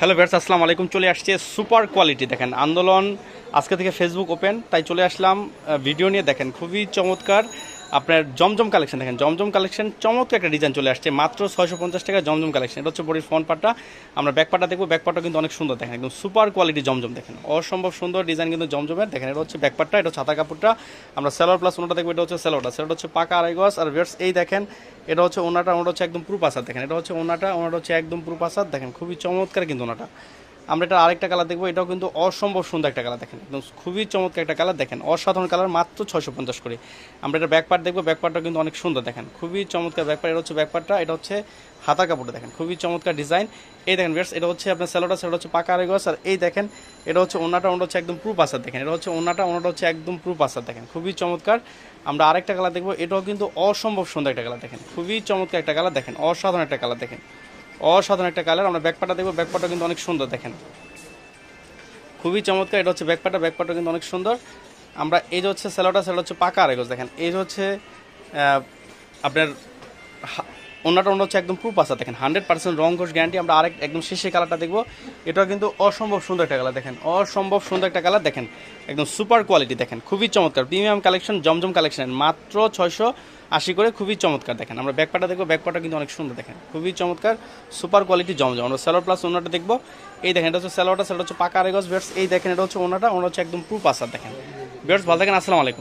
Hello viewers, আসসালামু আলাইকুম। চলে আসছে সুপার কোয়ালিটি, দেখেন, আন্দোলন। আজকে থেকে ফেসবুক ওপেন তাই চলে আসলাম ভিডিও নিয়ে। দেখেন, খুবই চমৎকার। আপনার জমজম কালেকশন দেখেন, জমজম কালেকশন চমৎকার একটা ডিজাইন চলে আসছে, মাত্র ছয়শো পঞ্চাশ টাকা জমজম কালেকশন। এটা হচ্ছে বডির ফ্রন্ট পার্টটা আমরা ব্যাক পার্টটা দেখব ব্যাক পার্টটা কিন্তু অনেক সুন্দর দেখেন, একদম সুপার কোয়ালিটি জমজম দেখেন। অসম্ভব সুন্দর ডিজাইন কিন্তু জমজমের। দেখেন, এটা হচ্ছে ব্যাক পার্টটা এটা ছাতা কাপড়টা। আমরা সেলোয়ার প্লাস ওনাটা দেখব, এটা হচ্ছে সেলোয়ারটা সেলোয়ার হচ্ছে পাকা আড়াই গজ। আর ভিউয়ার্স এই দেখেন, এটা হচ্ছে ওনাটা ওনাটা হচ্ছে একদম প্রুফ আসাদ। দেখেন, এটা হচ্ছে ওনাটা ওনাটা হচ্ছে একদম প্রুফ আসাদ। দেখেন, খুবই চমৎকার কিন্তু ওনাটা। আমরা এটা আরেকটা কালার দেখব। এটাও কিন্তু অসম্ভব সুন্দর একটা কালার দেখেন। একদম খুবই চমৎকার একটা কালার দেখেন। অসাধারণ কালার মাত্র ছয়শো পঞ্চাশ করে। আমরা এটা ব্যাক পার্ট দেখব। ব্যাক পার্টটা কিন্তু অনেক সুন্দর দেখেন। খুবই চমৎকার ব্যাক পার্ট এটা হচ্ছে ব্যাক পার্টটা এটা হচ্ছে হাতা কাপড়টা দেখেন। খুবই চমৎকার ডিজাইন এই দেখেন বেশ এটা হচ্ছে আপনার স্যালোটা সেটা হচ্ছে পাকা গজ আর এই দেখেন, এটা হচ্ছে ওনাটা ওনাটা হচ্ছে একদম প্রুফ আসার দেখেন। এটা হচ্ছে ওনাটা ওনাটা হচ্ছে একদম প্রুফ আসার দেখেন। খুবই চমৎকার। আমরা আরেকটা কালার দেখব। এটাও কিন্তু অসম্ভব সুন্দর একটা কালার দেখেন। খুবই চমৎকার একটা কালার দেখেন। অসাধারণ একটা কালার দেখেন। অসাধারণ একটা কালার আমরা ব্যাকপাটা দেখব। ব্যাকপাটা কিন্তু অনেক সুন্দর, দেখেন। খুবই চমৎকার। এটা হচ্ছে ব্যাকপাটা ব্যাকপাটা কিন্তু অনেক সুন্দর। আমরা এই যে হচ্ছে স্যালোটা সেটা হচ্ছে পাকা আরেকজ দেখেন। এই যে হচ্ছে আপনার অন্যটা অন্য হচ্ছে একদম প্রুফ আসা দেখেন হান্ড্রেড পার্সেন্ট রং ঘোষ গ্যারান্টি আমরা আরেক একদম শেষে কালারটা দেখব। এটাও কিন্তু অসম্ভব সুন্দর একটা কালার দেখেন, অসম্ভব সুন্দর একটা কালার দেখেন, একদম সুপার কোয়ালিটি দেখেন, খুবই চমৎকার প্রিমিয়াম কালেকশন জমজম কালেকশন মাত্র ছয়শো আশি করে খুবই চমৎকার, দেখেন, আমরা ব্যাকপাটা দেখব ব্যাকপাটা কিন্তু অনেক সুন্দর, দেখেন, খুবই চমৎকার সুপার কোয়ালিটি জমজম, আমরা স্যালোর প্লাস ওনাটা দেখব। এই দেখেন, এটা হচ্ছে স্যালোটা সেটা হচ্ছে পাকা আরেগজ বেটস এই দেখেন, এটা হচ্ছে ওনাটা ওনাটা হচ্ছে একদম প্রুফ আসার দেখেন। বেটস ভালো দেখেন আসসালামু আলাইকুম।